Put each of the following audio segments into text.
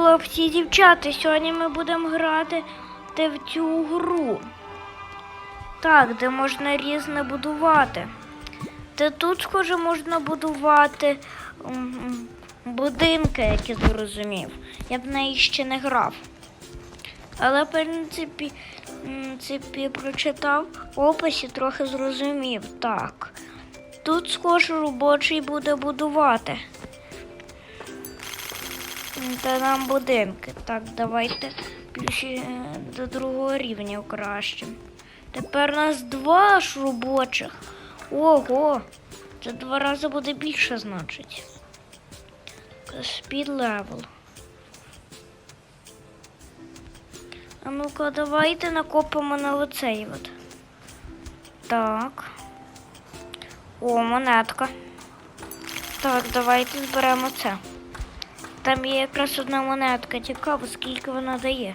хлопці і дівчата, сьогодні ми будемо грати в цю гру. Так, де можна різне будувати. Та тут, схоже, можна будувати будинки, як я зрозумів. Я б в неї ще не грав. Але, в принципі, принципі, прочитав в описі, трохи зрозумів. Так. Тут, схоже, робочий буде будувати. Та нам будинки. Так, давайте ще е, до другого рівня краще. Тепер у нас два ж робочих. Ого! Це два рази буде більше, значить. Speed level. А ну-ка, давайте накопимо на оцей от. Так. О, монетка. Так, давайте зберемо це. Там є якраз одна монетка. Цікаво, скільки вона дає.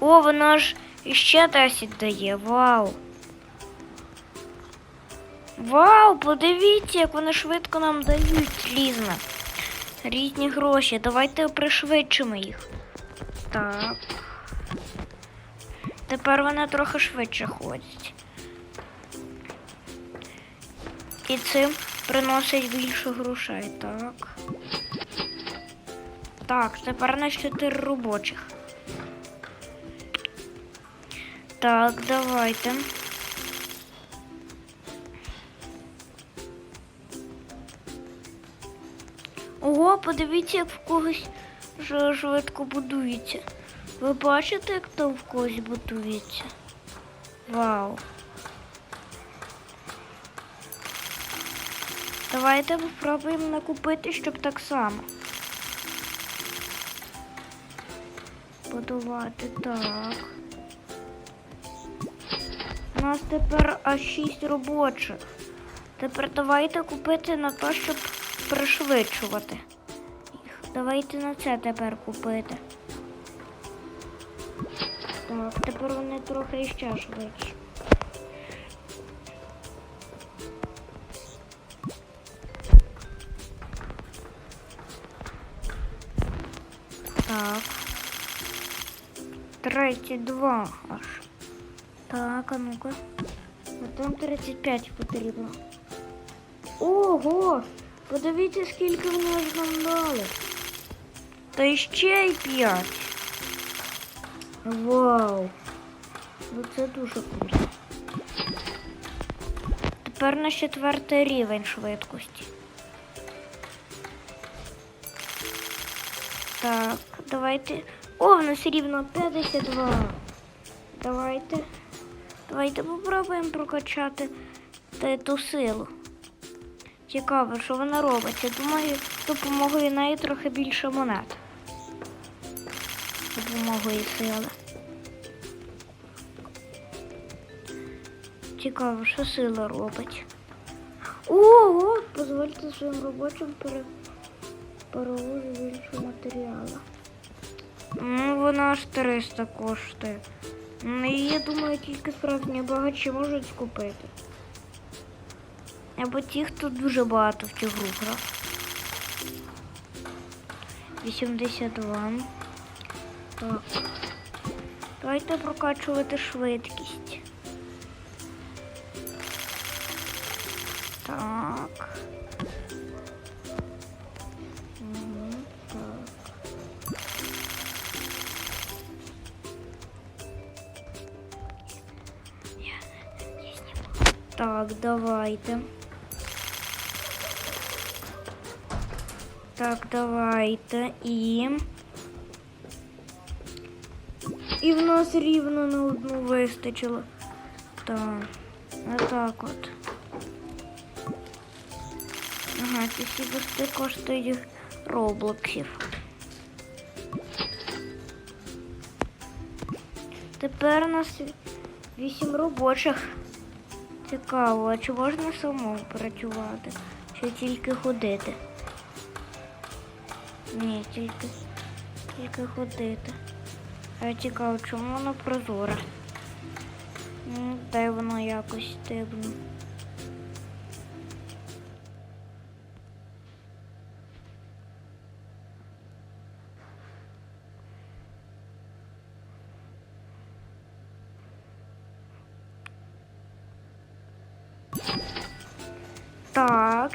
О, вона ж іще 10 дає. Вау. Вау, подивіться, як вони швидко нам дають різне. Різні гроші. Давайте пришвидшимо їх. Так. Тепер вони трохи швидше ходять. І цим приносить більше грошей, так. Так, тепер на 4 робочих. Так, давайте. Ого, подивіться, як в когось швидко будується. Ви бачите, як то в когось будується? Вау. Давайте спробуємо накупити, щоб так само. Будувати так. У нас тепер аж 6 робочих. Тепер давайте купити на те, щоб пришвидшувати їх. Давайте на це тепер купити. Так, тепер вони трохи ще швидші. 32 аж. Так, а ну-ка. Там 35 потрібно. Ого! Подивіться, скільки вони ж нам дали. Та ще й 5. Вау! Ну це дуже круто. Тепер на четвертий рівень швидкості. Так, давайте. О, в нас рівно 52. Давайте. Давайте попробуємо прокачати ту силу. Цікаво, що вона робить. Я думаю, допомогою неї трохи більше монет. Допомогою сили. Цікаво, що сила робить. Ого! Дозвольте своїм робочим пере... перевозити більше матеріалу. Ну, вона аж 300 коштує. Ну, і я думаю, тільки справжні багачі можуть скупити. Або ті, хто дуже багато в цю гру грав. 82. Так. Давайте прокачувати швидкість. Так, давайте. Так, давайте. І. І в нас рівно на одну вистачило. Так. Отак от. Ага, ці всі бусти коштують роблоксів. Тепер у нас вісім робочих. Цікаво, а чи можна самому працювати? Чи тільки ходити? Ні, тільки, тільки ходити. А цікаво, чому воно прозоре? Дай воно якось стибно.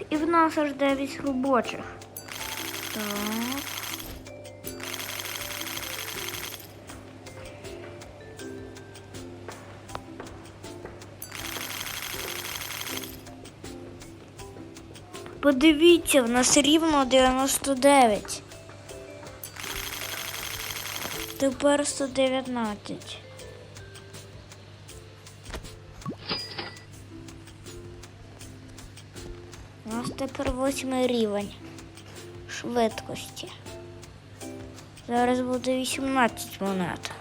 І в нас аж 9 робочих. Так. Подивіться, в нас рівно 99. Тепер 119. Тепер восьмий рівень швидкості. Зараз буде 18 монет.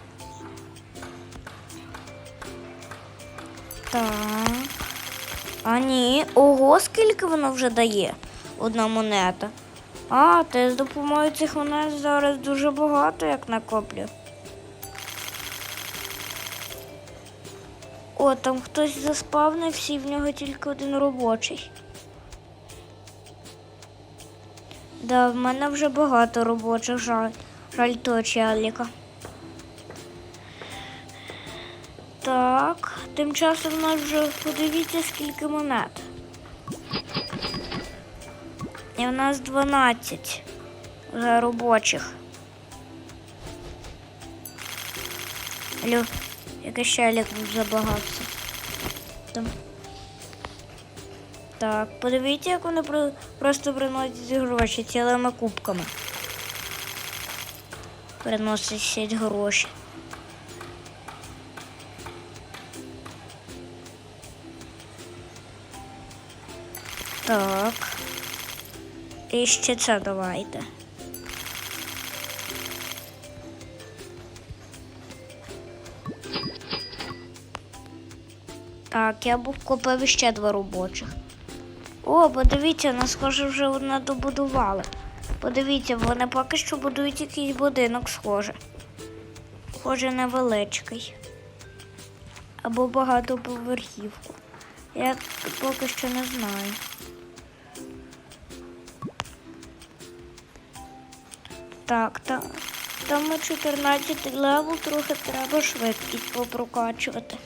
Так. А ні, ого, скільки воно вже дає? Одна монета. А, ти з допомогою цих монет зараз дуже багато як накоплю. О, там хтось заспавнився і в нього тільки один робочий. Да, в мене вже багато робочих, жаль, жаль того челіка. Так, тим часом в нас вже подивіться, скільки монет. І в нас 12 вже робочих. Алло, якийсь челік забагався. Там. Так, подивіться, як вони просто приносять гроші цілими кубками. Приносять гроші. Так. І ще це давайте. Так, я був купив ще два робочих. О, подивіться, нас схоже вже одне добудували. Подивіться, вони поки що будують якийсь будинок схоже. Схоже, невеличкий. Або багатоповерхівку. Я поки що не знаю. Так, та, там ми 14 левел, трохи треба швидкість попрокачувати.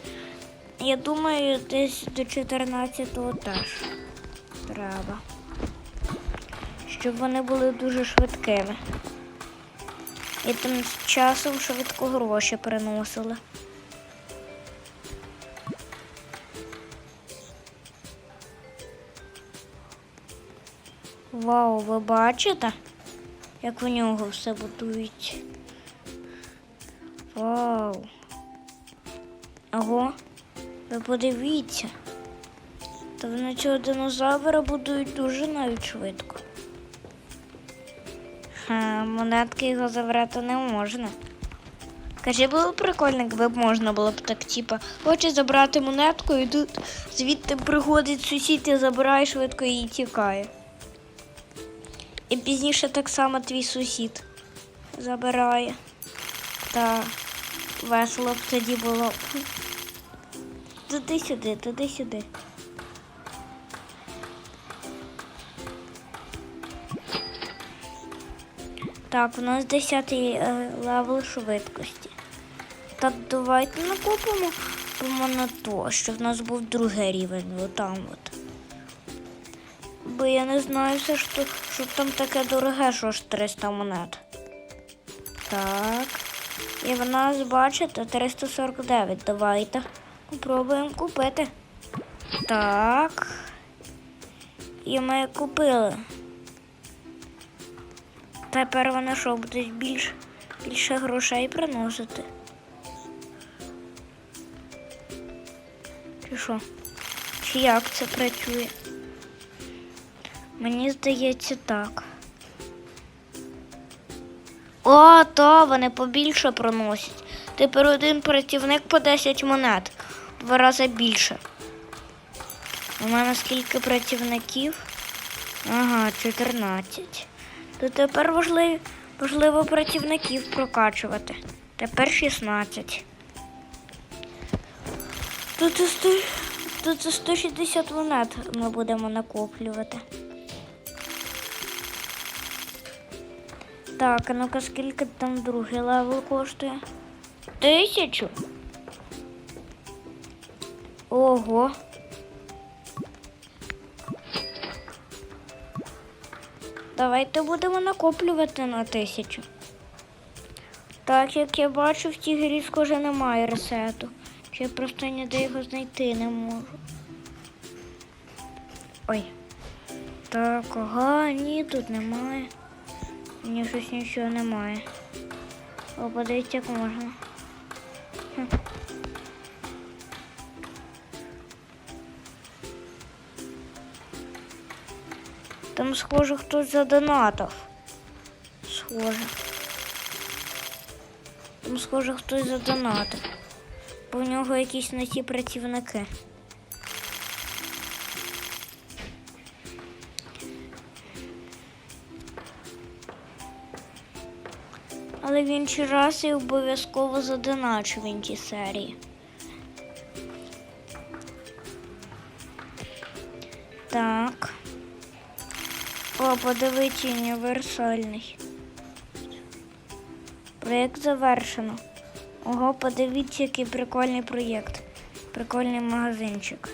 Я думаю, десь до 14-го теж треба. Щоб вони були дуже швидкими. І тим часом швидко гроші приносили. Вау, ви бачите, як в нього все будують? Вау. Ого, ви подивіться. Та вони цього динозавра будують дуже навіть швидко. Ха, монетки його забрати не можна. Каже, було б прикольно, якби б можна було б так, типа, хоче забрати монетку і тут звідти приходить сусід і забирає швидко і тікає. І пізніше так само твій сусід забирає. Та весело б тоді було. Туди сюди, Так, у нас 10 левел швидкості. Так, давайте накопимо на то, щоб в нас був другий рівень, отам от. Бо я не знаю все, що, що там таке дороге, що ж 300 монет. Так. І в нас, бачите, 349. Давайте. Попробуємо купити. Так. І ми купили. Тепер вони що, будуть більш, більше грошей приносити. Чи що? Чи як це працює? Мені здається так. О, то вони побільше проносять. Тепер один працівник по 10 монет. Два рази більше. У мене скільки працівників? Ага, 14. То тепер важливо, важливо працівників прокачувати. Тепер 16. Тут, і сто, тут і 160 монет ми будемо накоплювати. Так, а ну-ка, скільки там другий левел коштує? Тисячу. Ого. Давайте будемо накоплювати на тисячу. Так як я бачу, в цій грі схоже немає ресету. Чи я просто ніде його знайти не можу. Ой. Так, ага, ні, тут немає. Ні, щось нічого немає. О, як можна. Хм. Там, схоже, хтось задонатив. Схоже. Там, схоже, хтось задонатив. Бо в нього якісь не ті працівники. Але в інший раз я обов'язково задоначу в іншій серії. Так. О, подивіться, універсальний. Проєкт завершено. Ого, подивіться, який прикольний проєкт. Прикольний магазинчик.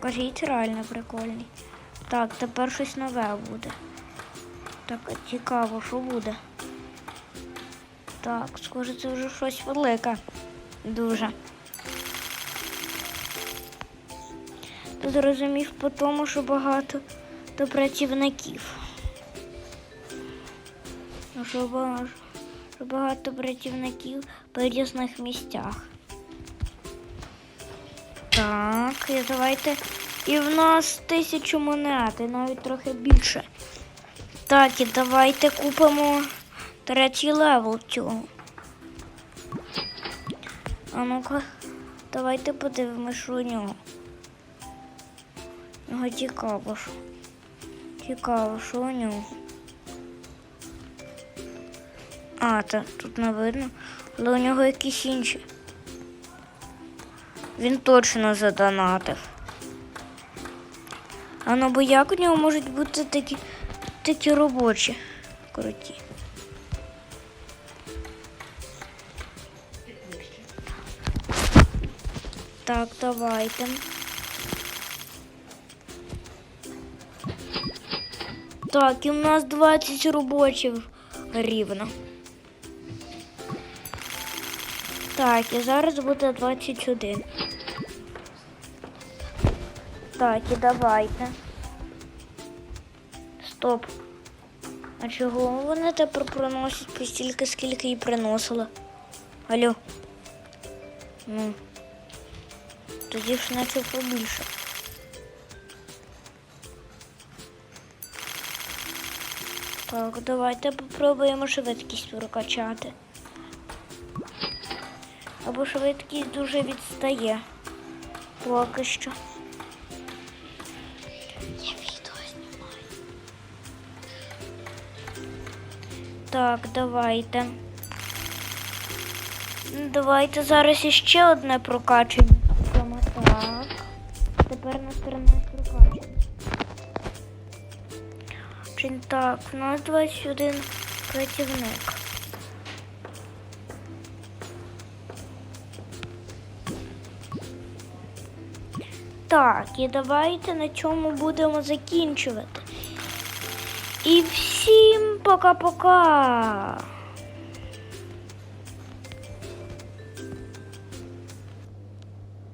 Кажіть, реально прикольний. Так, тепер щось нове буде. Так, цікаво, що буде. Так, схоже, це вже щось велике. Дуже. Ти зрозумів по тому, що багато до працівників. Ну, Що багато працівників по різних місцях. Так, і давайте. І в нас тисячу монет, і навіть трохи більше. Так, і давайте купимо третій левел цього. А ну-ка, давайте подивимось, що у нього. У нього цікаво. що- Цікаво, що у нього. А, та, тут не видно. Але у нього якісь інші. Він точно задонатив. А ну бо як у нього можуть бути такі, такі робочі? Круті. Так, давайте. Так, і у нас 20 робочих рівно. Так, і зараз буде 21. Так, і давайте. Стоп. А чого вони тепер приносять по стільки, скільки і приносили? Алло. Ну. Тоді ж наче побільше. Так, давайте попробуємо швидкість прокачати. Або швидкість дуже відстає. Поки що. Я відео знімаю. Так, давайте. Давайте зараз іще одне прокачуємо. Чи Так, у нас 21 працівник. Так, і давайте на чому будемо закінчувати. І всім пока-пока!